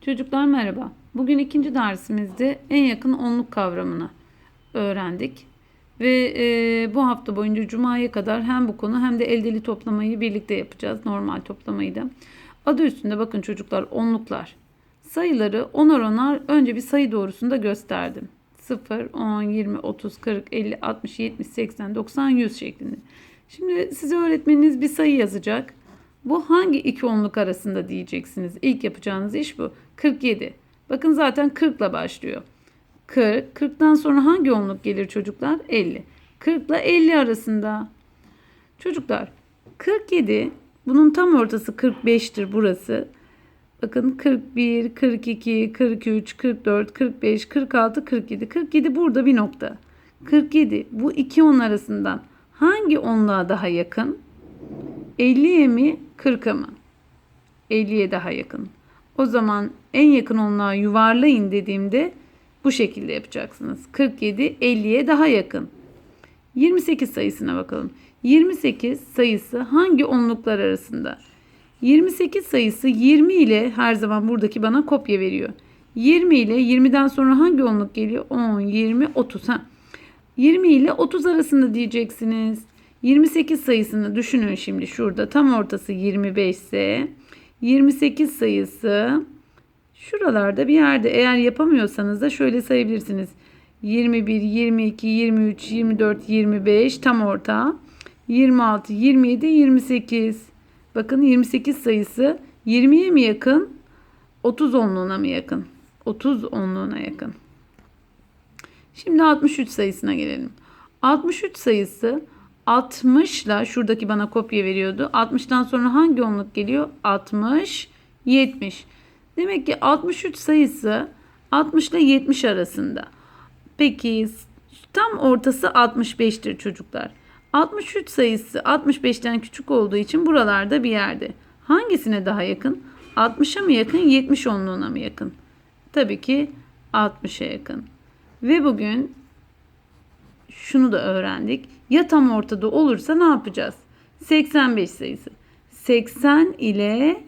Çocuklar merhaba. Bugün ikinci dersimizde en yakın onluk kavramını öğrendik. Ve e, bu hafta boyunca Cuma'ya kadar hem bu konu hem de eldeli toplamayı birlikte yapacağız. Normal toplamayı da. Adı üstünde bakın çocuklar onluklar. Sayıları onar onar önce bir sayı doğrusunda gösterdim. 0, 10, 20, 30, 40, 50, 60, 70, 80, 90, 100 şeklinde. Şimdi size öğretmeniniz bir sayı yazacak. Bu hangi iki onluk arasında diyeceksiniz. İlk yapacağınız iş bu. 47. Bakın zaten 40 ile başlıyor. 40. 40'tan sonra hangi onluk gelir çocuklar? 50. 40 ile 50 arasında. Çocuklar 47 bunun tam ortası 45'tir burası. Bakın 41, 42, 43, 44, 45, 46, 47. 47 burada bir nokta. 47 bu iki on arasından hangi onluğa daha yakın? 50'ye mi 40'a mı? 50'ye daha yakın. O zaman en yakın onluğa yuvarlayın dediğimde bu şekilde yapacaksınız. 47 50'ye daha yakın. 28 sayısına bakalım. 28 sayısı hangi onluklar arasında? 28 sayısı 20 ile her zaman buradaki bana kopya veriyor. 20 ile 20'den sonra hangi onluk geliyor? 10, 20, 30. Ha. 20 ile 30 arasında diyeceksiniz. 28 sayısını düşünün şimdi şurada tam ortası 25 ise 28 sayısı şuralarda bir yerde eğer yapamıyorsanız da şöyle sayabilirsiniz. 21, 22, 23, 24, 25 tam orta. 26, 27, 28. Bakın 28 sayısı 20'ye mi yakın? 30 onluğuna mı yakın? 30 onluğuna yakın. Şimdi 63 sayısına gelelim. 63 sayısı 60 ile şuradaki bana kopya veriyordu. 60'tan sonra hangi onluk geliyor? 60, 70. Demek ki 63 sayısı 60 ile 70 arasında. Peki tam ortası 65'tir çocuklar. 63 sayısı 65'ten küçük olduğu için buralarda bir yerde. Hangisine daha yakın? 60'a mı yakın, 70 onluğuna mı yakın? Tabii ki 60'a yakın. Ve bugün şunu da öğrendik. Ya tam ortada olursa ne yapacağız? 85 sayısı. 80 ile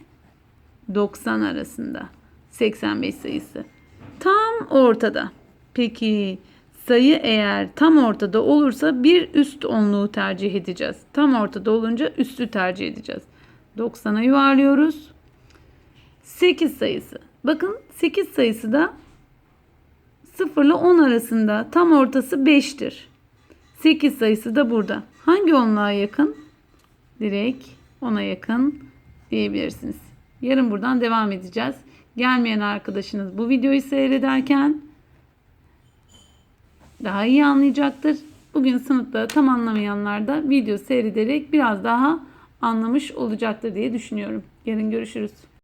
90 arasında. 85 sayısı. Tam ortada. Peki sayı eğer tam ortada olursa bir üst onluğu tercih edeceğiz. Tam ortada olunca üstü tercih edeceğiz. 90'a yuvarlıyoruz. 8 sayısı. Bakın 8 sayısı da 0 ile 10 arasında tam ortası 5'tir. 8 sayısı da burada. Hangi onluğa yakın? Direkt ona yakın diyebilirsiniz. Yarın buradan devam edeceğiz. Gelmeyen arkadaşınız bu videoyu seyrederken daha iyi anlayacaktır. Bugün sınıfta tam anlamayanlar da video seyrederek biraz daha anlamış olacaktır diye düşünüyorum. Yarın görüşürüz.